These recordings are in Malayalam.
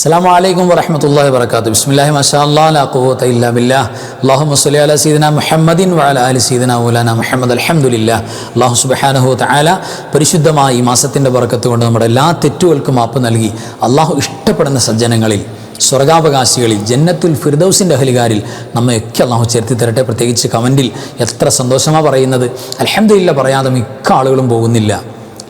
അസ്സാം വലൈക്കും വറഹമത്തല്ലാ വർക്കാത്തു ബിസ്മില്ലാഹി മഷാ അല്ലാ ലാ ഖുവത ഇല്ലാ ബില്ലാഹ്. അല്ലാഹുമ്മ സ്വല്ലി അലാ സീദന മുഹമ്മദിൻ വഅല ആലി സീദന മൗലാന മുഹമ്മദ്. അൽഹംദുലില്ലാഹ് അല്ലാഹു സുബ്ഹാനഹു തആല പരിശുദ്ധമായ ഈ മാസത്തിന്റെ ബർക്കത്ത് കൊണ്ട് നമ്മുടെ എല്ലാ തെറ്റുകൾക്കും മാപ്പ് നൽകി. അള്ളാഹു ഇഷ്ടപ്പെടുന്ന സജ്ജനങ്ങളിൽ സ്വർഗാവകാശികളിൽ ജന്നത്തുൽ ഫിർദൌസിന്റെ അഹലികാരിൽ നമ്മയൊക്കെ അള്ളാഹു ചേർത്തി തരട്ടെ. പ്രത്യേകിച്ച് കമന്റിൽ എത്ര സന്തോഷമാണ് പറയുന്നത്. അലഹമില്ല പറയാതെ മിക്ക ആളുകളും പോകുന്നില്ല.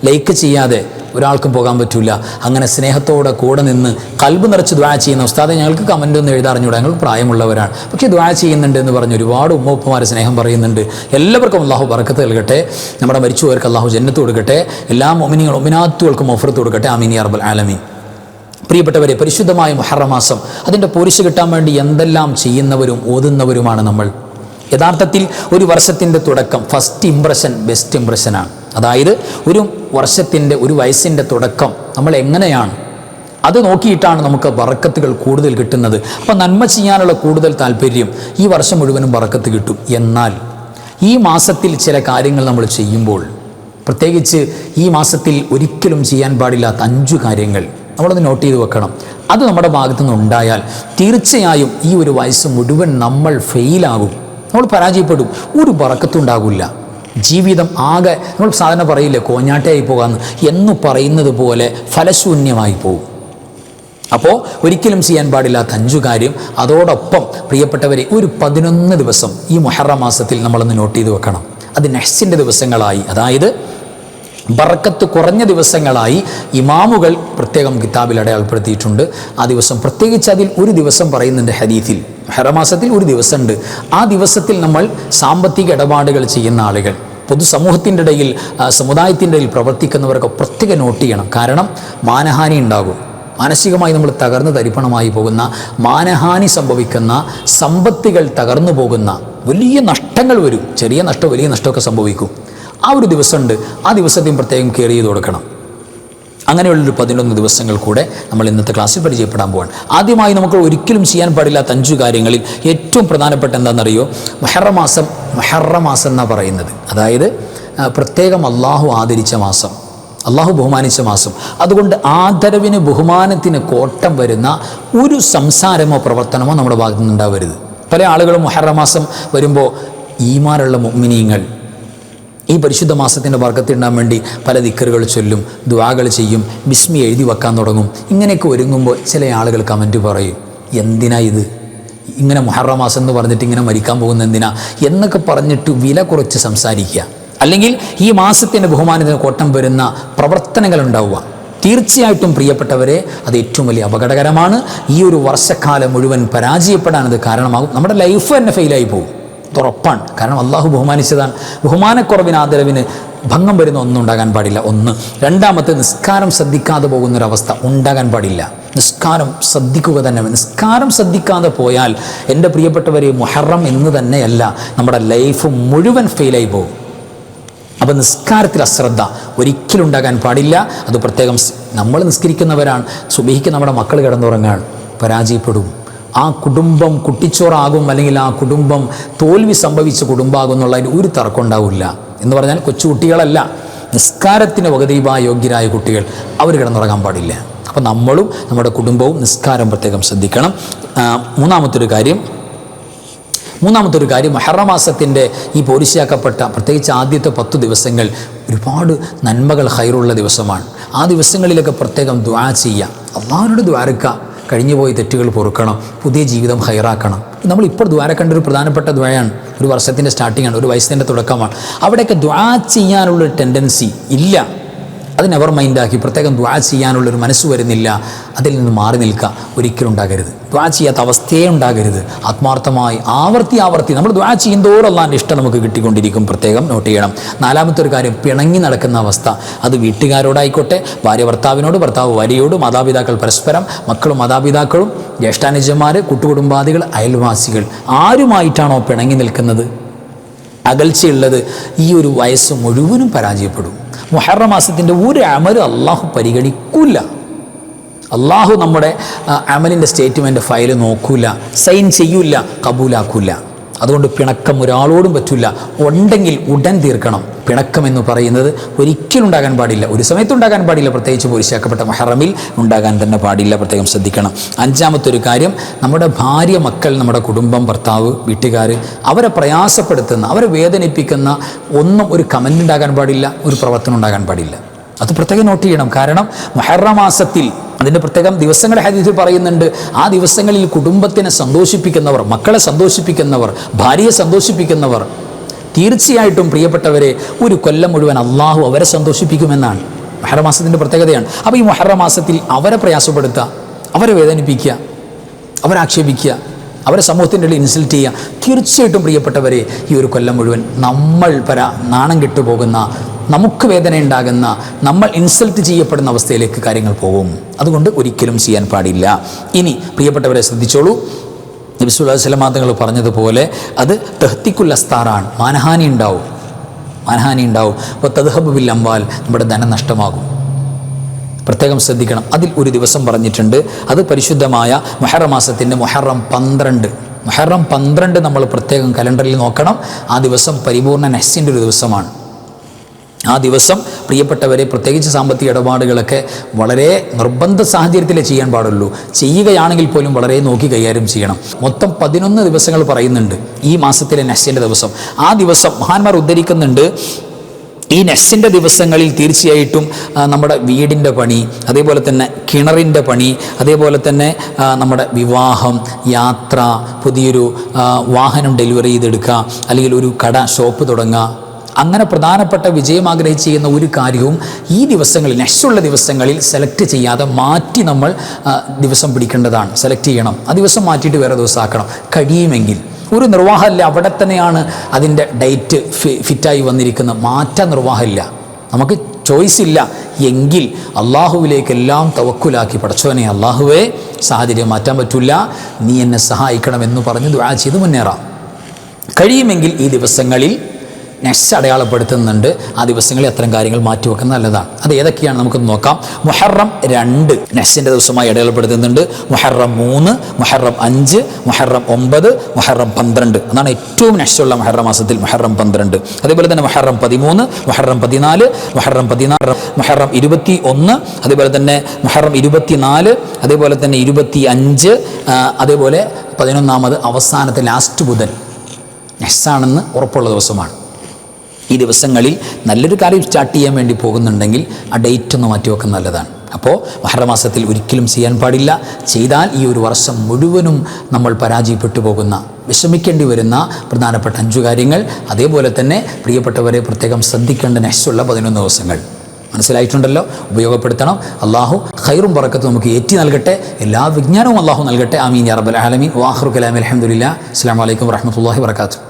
ലൈക്ക് ചെയ്യാതെ ഒരാൾക്കും പോകാൻ പറ്റില്ല അങ്ങനെ സ്നേഹത്തോടെ കൂടെ നിന്ന് കൽബ് നിറച്ച് ദ്വാ ചെയ്യുന്ന ഉസ്താദെ ഞങ്ങൾക്ക് കമന്റ് ഒന്ന് എഴുതാറിഞ്ഞൂടെ ഞങ്ങൾ പ്രായമുള്ളവരാണ്. പക്ഷേ ദ്വാ ചെയ്യുന്നുണ്ട് എന്ന് പറഞ്ഞ് ഒരുപാട് ഉമ്മപ്പമാരെ സ്നേഹം പറയുന്നുണ്ട്. എല്ലാവർക്കും അള്ളാഹു ബർക്കത്ത് നൽകട്ടെ. നമ്മുടെ മരിച്ചുപോയവർക്ക് അള്ളാഹു ജന്നത്ത് കൊടുക്കട്ടെ. എല്ലാ മൊമിനികളും ഒമിനാത്തുകൾക്കും ഓഫർത്ത് കൊടുക്കട്ടെ. ആമീൻ യാ ആലമി പ്രിയപ്പെട്ടവരെ പരിശുദ്ധമായ മുഹറമാസം അതിന്റെ പോരിശ് കിട്ടാൻ വേണ്ടി എന്തെല്ലാം ചെയ്യുന്നവരും ഓതുന്നവരുമാണ് നമ്മൾ. യഥാർത്ഥത്തിൽ ഒരു വർഷത്തിന്റെ തുടക്കം ഫസ്റ്റ് ഇംപ്രഷൻ ബെസ്റ്റ് ഇംപ്രഷനാണ് അതായത് ഒരു വർഷത്തിന്റെ ഒരു വയസ്സിന്റെ തുടക്കം നമ്മൾ എങ്ങനെയാണ്? അത് നോക്കിയിട്ടാണ് നമുക്ക് വറക്കത്തുകൾ കൂടുതൽ കിട്ടുന്നത്. അപ്പം നന്മ ചെയ്യാനുള്ള കൂടുതൽ താല്പര്യം ഈ വർഷം മുഴുവനും വറക്കത്ത് കിട്ടും. എന്നാൽ ഈ മാസത്തിൽ ചില കാര്യങ്ങൾ നമ്മൾ ചെയ്യുമ്പോൾ പ്രത്യേകിച്ച് ഈ മാസത്തിൽ ഒരിക്കലും ചെയ്യാൻ പാടില്ലാത്ത അഞ്ചു കാര്യങ്ങൾ നമ്മളൊന്ന് നോട്ട് ചെയ്ത് വെക്കണം. അത് നമ്മുടെ ഭാഗത്തു നിന്നുണ്ടായാൽ തീർച്ചയായും ഈ ഒരു വയസ്സ് മുഴുവൻ നമ്മൾ ഫെയിലാകും. നമ്മൾ പരാജയപ്പെടും. ഒരു പറക്കത്തും ഉണ്ടാകില്ല. ജീവിതം ആകെ നമ്മൾ സാധാരണ പറയില്ലേ കോഞ്ഞാട്ടയായി പോകാമെന്ന് എന്ന് പറയുന്നത് പോലെ ഫലശൂന്യമായി പോകും. അപ്പോൾ ഒരിക്കലും ചെയ്യാൻ പാടില്ലാത്ത അഞ്ചു കാര്യം. അതോടൊപ്പം പ്രിയപ്പെട്ടവരെ ഒരു പതിനൊന്ന് ദിവസം ഈ മൊഹറ മാസത്തിൽ നമ്മളൊന്ന് നോട്ട് ചെയ്ത് വെക്കണം. അത് നെഹ്സിന്റെ ദിവസങ്ങളായി. അതായത് ബർക്കത്ത് കുറഞ്ഞ ദിവസങ്ങളായി ഇമാമുകൾ പ്രത്യേകം കിതാബിൽ അടയാളപ്പെടുത്തിയിട്ടുണ്ട്. ആ ദിവസം പ്രത്യേകിച്ച് അതിൽ ഒരു ദിവസം പറയുന്നുണ്ട് ഹദീത്തിൽ ഹെറമാസത്തിൽ ഒരു ദിവസമുണ്ട്. ആ ദിവസത്തിൽ നമ്മൾ സാമ്പത്തിക ഇടപാടുകൾ ചെയ്യുന്ന ആളുകൾ പൊതുസമൂഹത്തിന്റെ ഇടയിൽ സമുദായത്തിന്റെ ഇടയിൽ പ്രവർത്തിക്കുന്നവരൊക്കെ പ്രത്യേകം നോട്ട് ചെയ്യണം. കാരണം മാനഹാനി ഉണ്ടാകും. മാനസികമായി നമ്മൾ തകർന്ന് തരിപ്പണമായി പോകുന്ന മാനഹാനി സംഭവിക്കുന്ന സമ്പത്തുകൾ തകർന്നു പോകുന്ന വലിയ നഷ്ടങ്ങൾ വരും. ചെറിയ നഷ്ടം വലിയ നഷ്ടമൊക്കെ സംഭവിക്കും. ആ ഒരു ദിവസമുണ്ട്. ആ ദിവസത്തെയും പ്രത്യേകം കെയർ ചെയ്ത് കൊടുക്കണം. അങ്ങനെയുള്ളൊരു പതിനൊന്ന് ദിവസങ്ങൾ കൂടെ നമ്മൾ ഇന്നത്തെ ക്ലാസ്സിൽ പരിചയപ്പെടാൻ പോവാണ്. ആദ്യമായി നമുക്ക് ഒരിക്കലും ചെയ്യാൻ പാടില്ലാത്ത അഞ്ച് കാര്യങ്ങളിൽ ഏറ്റവും പ്രധാനപ്പെട്ട എന്താണെന്നറിയോ? മെഹറമാസം മെഹറമാസം മഹറ എന്നാണ് പറയുന്നത്. അതായത് പ്രത്യേകം അള്ളാഹു ആദരിച്ച മാസം. അള്ളാഹു ബഹുമാനിച്ച മാസം. അതുകൊണ്ട് ആദരവിന് ബഹുമാനത്തിന് കോട്ടം വരുന്ന ഒരു സംസാരമോ പ്രവർത്തനമോ നമ്മുടെ ഭാഗത്തു നിന്നുണ്ടാവരുത് പല ആളുകളും മുഹറമാസം വരുമ്പോൾ ഈമാനുള്ള മുഗ്മിനീങ്ങൾ ഈ പരിശുദ്ധ മാസത്തിന്റെ വർക്കത്തിണ്ടാൻ വേണ്ടി പല ദിക്കറുകൾ ചൊല്ലും ദ്വാകൾ ചെയ്യും ബിസ്മി എഴുതി വെക്കാൻ തുടങ്ങും. ഇങ്ങനെയൊക്കെ ഒരുങ്ങുമ്പോൾ ചില ആളുകൾ കമന്റ് പറയും എന്തിനാ ഇത്? ഇങ്ങനെ മുഹറ മാസം എന്ന് പറഞ്ഞിട്ട് ഇങ്ങനെ മരിക്കാൻ പോകുന്ന എന്തിനാ? എന്നൊക്കെ പറഞ്ഞിട്ട് വില കുറച്ച് സംസാരിക്കുക. അല്ലെങ്കിൽ ഈ മാസത്തിന്റെ ബഹുമാനത്തിന് കോട്ടം വരുന്ന പ്രവർത്തനങ്ങൾ ഉണ്ടാവുക. തീർച്ചയായിട്ടും പ്രിയപ്പെട്ടവരെ അത് ഏറ്റവും വലിയ അപകടകരമാണ്. ഈ ഒരു വർഷക്കാലം മുഴുവൻ പരാജയപ്പെടാൻ അത് കാരണമാകും. നമ്മുടെ ലൈഫ് തന്നെ ഫെയിലായി പോകും. ഉറപ്പാണ്. കാരണം അള്ളാഹു ബഹുമാനിച്ചതാണ്. ബഹുമാനക്കുറവിന് ആദരവിന് ഭംഗം വരുന്ന ഒന്നും ഉണ്ടാകാൻ പാടില്ല. ഒന്ന്. രണ്ടാമത്തെ നിസ്കാരം ശ്രദ്ധിക്കാതെ പോകുന്നൊരവസ്ഥ ഉണ്ടാകാൻ പാടില്ല. നിസ്കാരം ശ്രദ്ധിക്കുക തന്നെ. നിസ്കാരം ശ്രദ്ധിക്കാതെ പോയാൽ എന്റെ പ്രിയപ്പെട്ടവരെ മുഹറം എന്ന് തന്നെയല്ല നമ്മുടെ ലൈഫ് മുഴുവൻ ഫെയിലായി പോകും. അപ്പം നിസ്കാരത്തിൽ അശ്രദ്ധ ഒരിക്കലും ഉണ്ടാകാൻ പാടില്ല. അത് പ്രത്യേകം നമ്മൾ നിസ്കരിക്കുന്നവരാണ്. സുബഹിക്ക് നമ്മുടെ മക്കൾ കിടന്നുറങ്ങാൻ പരാജയപ്പെടും. ആ കുടുംബം കുട്ടിച്ചോറാകും അല്ലെങ്കിൽ ആ കുടുംബം തോൽവി സംഭവിച്ച കുടുംബമാകും എന്നുള്ളതിന് ഒരു തർക്കം ഉണ്ടാവില്ല എന്ന് പറഞ്ഞാൽ കൊച്ചുകുട്ടികളല്ല നിസ്കാരത്തിന് വകതീപായ യോഗ്യരായ കുട്ടികൾ അവർ കിടന്നുറങ്ങാൻ പാടില്ല. അപ്പം നമ്മളും നമ്മുടെ കുടുംബവും നിസ്കാരം പ്രത്യേകം ശ്രദ്ധിക്കണം. മൂന്നാമത്തെ മൂന്നാമത്തൊരു കാര്യം മൂന്നാമത്തെ ഒരു കാര്യം മഹറമാസത്തിന്റെ ഈ പോരിശയാക്കപ്പെട്ട പ്രത്യേകിച്ച് ആദ്യത്തെ പത്തു ദിവസങ്ങൾ ഒരുപാട് നന്മകൾ ഹൈറുള്ള ദിവസമാണ്. ആ ദിവസങ്ങളിലൊക്കെ പ്രത്യേകം ദ്വാ ചെയ്യുക. അള്ളാഹുനോട് ദ്വാരക്ക കഴിഞ്ഞുപോയി തെറ്റുകൾ പൊറുക്കണം പുതിയ ജീവിതം ഹൈറാക്കണം. നമ്മളിപ്പോൾ കണ്ട ഒരു പ്രധാനപ്പെട്ട ദ്വയാണ്. ഒരു വർഷത്തിന്റെ സ്റ്റാർട്ടിങ്ങാണ് ഒരു വയസ്സിന്റെ തുടക്കമാണ്. അവിടെയൊക്കെ ദ്വാ ചെയ്യാനുള്ളൊരു ടെൻഡൻസി ഇല്ല. അത് നെവർ മൈൻഡാക്കി പ്രത്യേകം ദ്വാ ചെയ്യാനുള്ളൊരു മനസ്സ് വരുന്നില്ല. അതിൽ നിന്ന് മാറി നിൽക്കുക ഒരിക്കലും ഉണ്ടാകരുത്. ദ്വാ ചെയ്യാത്ത അവസ്ഥയേ ഉണ്ടാകരുത്. ആത്മാർത്ഥമായി ആവർത്തി ആവർത്തി നമ്മൾ ദ്വാ ചെയ്യുന്തോറും അള്ളാന്റെ ഇഷ്ടം നമുക്ക് കിട്ടിക്കൊണ്ടിരിക്കും. പ്രത്യേകം നോട്ട് ചെയ്യണം. നാലാമത്തെ ഒരു കാര്യം പിണങ്ങി നടക്കുന്ന അവസ്ഥ. അത് വീട്ടുകാരോടായിക്കോട്ടെ ഭാര്യ ഭർത്താവിനോട് ഭർത്താവ് ഭാര്യയോട് മാതാപിതാക്കൾ പരസ്പരം മക്കളും മാതാപിതാക്കളും ജ്യേഷ്ഠാനുജന്മാർ കുട്ടുകുടുംബാദികൾ അയൽവാസികൾ. ആരുമായിട്ടാണോ പിണങ്ങി നിൽക്കുന്നത്? അകൽച്ചയുള്ളത് ഈ ഒരു വയസ്സ് മുഴുവനും പരാജയപ്പെടും. മുഹറ മാസത്തിന്റെ ഒരു അമൽ അള്ളാഹു പരിഗണിക്കില്ല അള്ളാഹു നമ്മുടെ അമലിന്റെ സ്റ്റേറ്റ്മെന്റ് ഫയൽ നോക്കൂല സൈൻ ചെയ്യൂല കബൂലാക്കൂല. അതുകൊണ്ട് പിണക്കം ഒരാളോടും പറ്റില്ല ഉണ്ടെങ്കിൽ ഉടൻ തീർക്കണം. പിണക്കം എന്ന് പറയുന്നത് ഒരിക്കലും ഉണ്ടാകാൻ പാടില്ല. ഒരു സമയത്ത് ഉണ്ടാകാൻ പാടില്ല. പ്രത്യേകിച്ച് പോലീസാക്കപ്പെട്ട മഹറമിൽ ഉണ്ടാകാൻ തന്നെ പാടില്ല. പ്രത്യേകം ശ്രദ്ധിക്കണം. അഞ്ചാമത്തെ ഒരു കാര്യം നമ്മുടെ ഭാര്യ മക്കൾ നമ്മുടെ കുടുംബം ഭർത്താവ് വീട്ടുകാർ അവരെ പ്രയാസപ്പെടുത്തുന്ന അവരെ വേദനിപ്പിക്കുന്ന ഒന്നും ഒരു കമന്റ് ഉണ്ടാകാൻ പാടില്ല. ഒരു പ്രവർത്തനം ഉണ്ടാകാൻ പാടില്ല. അത് പ്രത്യേകം നോട്ട് ചെയ്യണം. കാരണം മൊഹറ മാസത്തിൽ അതിന്റെ പ്രത്യേകം ദിവസങ്ങൾ ഹദീസിൽ പറയുന്നുണ്ട്. ആ ദിവസങ്ങളിൽ കുടുംബത്തിനെ സന്തോഷിപ്പിക്കുന്നവർ മക്കളെ സന്തോഷിപ്പിക്കുന്നവർ ഭാര്യയെ സന്തോഷിപ്പിക്കുന്നവർ തീർച്ചയായിട്ടും പ്രിയപ്പെട്ടവരെ ഒരു കൊല്ലം മുഴുവൻ അള്ളാഹു അവരെ സന്തോഷിപ്പിക്കുമെന്നാണ്. മഹരമാസത്തിന്റെ പ്രത്യേകതയാണ്. അപ്പോൾ ഈ മഹരമാസത്തിൽ അവരെ പ്രയാസപ്പെടുത്തുക അവരെ വേദനിപ്പിക്കുക അവരാക്ഷേപിക്കുക അവരെ സമൂഹത്തിന്റെ ഇടയിൽ ഇൻസൾട്ട് ചെയ്യുക. തീർച്ചയായിട്ടും പ്രിയപ്പെട്ടവരെ ഈ ഒരു കൊല്ലം മുഴുവൻ നമ്മൾ പര നാണം കെട്ടുപോകുന്ന നമുക്ക് വേദന ഉണ്ടാകുന്ന നമ്മൾ ഇൻസൾട്ട് ചെയ്യപ്പെടുന്ന അവസ്ഥയിലേക്ക് കാര്യങ്ങൾ പോകും. അതുകൊണ്ട് ഒരിക്കലും ചെയ്യാൻ പാടില്ല. ഇനി പ്രിയപ്പെട്ടവരെ ശ്രദ്ധിച്ചോളൂ. നബിസുല്ലാ മാതങ്ങൾ പറഞ്ഞതുപോലെ അത് തെഹ്ത്തിക്കുൽ അസ്താറാണ്. മാനഹാനി ഉണ്ടാവും. മാനഹാനി ഉണ്ടാവും. അപ്പോൾ തദ്ഹബ് ബിൽ അമ്പാൽ നമ്മുടെ ധനം നഷ്ടമാകും. പ്രത്യേകം ശ്രദ്ധിക്കണം. അതിൽ ഒരു ദിവസം പറഞ്ഞിട്ടുണ്ട്. അത് പരിശുദ്ധമായ മൊഹറ മാസത്തിന്റെ മൊഹറം പന്ത്രണ്ട്. മൊഹറം പന്ത്രണ്ട് നമ്മൾ പ്രത്യേകം കലണ്ടറിൽ നോക്കണം. ആ ദിവസം പരിപൂർണ നെസ്സിന്റെ ഒരു ദിവസമാണ്. ആ ദിവസം പ്രിയപ്പെട്ടവരെ പ്രത്യേകിച്ച് സാമ്പത്തിക ഇടപാടുകളൊക്കെ വളരെ നിർബന്ധ സാഹചര്യത്തിലേ ചെയ്യാൻ പാടുള്ളൂ. ചെയ്യുകയാണെങ്കിൽ പോലും വളരെ നോക്കി കൈകാര്യം ചെയ്യണം. മൊത്തം പതിനൊന്ന് ദിവസങ്ങൾ പറയുന്നുണ്ട് ഈ മാസത്തിലെ നെസ്സിന്റെ ദിവസം. ആ ദിവസം മഹാന്മാർ ഉദ്ധരിക്കുന്നുണ്ട് ഈ നെസ്സിന്റെ ദിവസങ്ങളിൽ തീർച്ചയായിട്ടും നമ്മുടെ വീടിന്റെ പണി അതേപോലെ തന്നെ കിണറിന്റെ പണി അതേപോലെ തന്നെ നമ്മുടെ വിവാഹം യാത്ര പുതിയൊരു വാഹനം ഡെലിവറി ചെയ്തെടുക്കുക അല്ലെങ്കിൽ ഒരു കട ഷോപ്പ് തുടങ്ങുക അങ്ങനെ പ്രധാനപ്പെട്ട വിജയം ആഗ്രഹിച്ച് ചെയ്യുന്ന ഒരു കാര്യവും ഈ ദിവസങ്ങളിൽ നെക്സ്റ്റുള്ള ദിവസങ്ങളിൽ സെലക്ട് ചെയ്യാതെ മാറ്റി നമ്മൾ ദിവസം പിടിക്കേണ്ടതാണ്. സെലക്ട് ചെയ്യണം. ആ ദിവസം മാറ്റിയിട്ട് വേറെ ദിവസം ആക്കണം കഴിയുമെങ്കിൽ. ഒരു നിർവാഹമില്ല. അവിടെ തന്നെയാണ് അതിന്റെ ഡേറ്റ് ഫിറ്റായി വന്നിരിക്കുന്നത്. മാറ്റ നിർവാഹമില്ല. നമുക്ക് ചോയ്സ് ഇല്ല. എങ്കിൽ അള്ളാഹുവിലേക്ക് എല്ലാം തവക്കുലാക്കി പടച്ചോനെ അള്ളാഹുവേ സാഹചര്യം മാറ്റാൻ പറ്റില്ല നീ എന്നെ സഹായിക്കണമെന്ന് പറഞ്ഞ് ദുആ ചെയ്ത് മുന്നേറാം. കഴിയുമെങ്കിൽ ഈ ദിവസങ്ങളിൽ നെക്സ്റ്റ് അടയാളപ്പെടുത്തുന്നുണ്ട്. ആ ദിവസങ്ങളിൽ അത്തരം കാര്യങ്ങൾ മാറ്റിവെക്കുന്നത് നല്ലതാണ്. അത് ഏതൊക്കെയാണ് നമുക്ക് നോക്കാം. മുഹറം രണ്ട് നെസ്സിന്റെ ദിവസമായി അടയാളപ്പെടുത്തുന്നുണ്ട്. മുഹറം മൂന്ന് മുഹറം അഞ്ച് മുഹറം ഒമ്പത് മുഹറം പന്ത്രണ്ട്. അതാണ് ഏറ്റവും നെസ്സുള്ള മുഹറം മാസത്തിൽ മുഹറം പന്ത്രണ്ട്. അതേപോലെ തന്നെ മുഹറം പതിമൂന്ന് മുഹറം പതിനാല് മുഹറം പതിനാറ് മുഹറം ഇരുപത്തി ഒന്ന് അതേപോലെ തന്നെ മുഹറം ഇരുപത്തിനാല് അതേപോലെ തന്നെ ഇരുപത്തി അഞ്ച് അതേപോലെ പതിനൊന്നാമത് അവസാനത്തെ ലാസ്റ്റ് ബുധൻ. നെസ്സാണെന്ന് ഉറപ്പുള്ള ദിവസമാണ്. ഈ ദിവസങ്ങളിൽ നല്ലൊരു കാര്യം സ്റ്റാർട്ട് ചെയ്യാൻ വേണ്ടി പോകുന്നുണ്ടെങ്കിൽ ആ ഡേറ്റ് ഒന്ന് മാറ്റിവെക്കുന്നത് നല്ലതാണ്. അപ്പോൾ മഹരമാസത്തിൽ ഒരിക്കലും ചെയ്യാൻ പാടില്ല. ചെയ്താൽ ഈ ഒരു വർഷം മുഴുവനും നമ്മൾ പരാജയപ്പെട്ടു പോകുന്ന വിഷമിക്കേണ്ടി വരുന്ന പ്രധാനപ്പെട്ട അഞ്ചു കാര്യങ്ങൾ. അതേപോലെ തന്നെ പ്രിയപ്പെട്ടവരെ പ്രത്യേകം ശ്രദ്ധിക്കേണ്ട നെക്സ്റ്റുള്ള പതിനൊന്ന് ദിവസങ്ങൾ. മനസ്സിലായിട്ടുണ്ടല്ലോ? ഉപയോഗപ്പെടുത്തണം. അള്ളാഹു ഖൈറും പറക്കത്ത് നമുക്ക് ഏറ്റി നൽകട്ടെ. എല്ലാ വിജ്ഞാനവും അള്ളാഹു നൽകട്ടെ. ആമീൻ അറബ് ആലമീൻ. വാഹ്റു കലാം അലഹമുല്ല അസ്സാം വലൈക്കും വറഹമത്തല്ലാഹി വർക്കാത്തു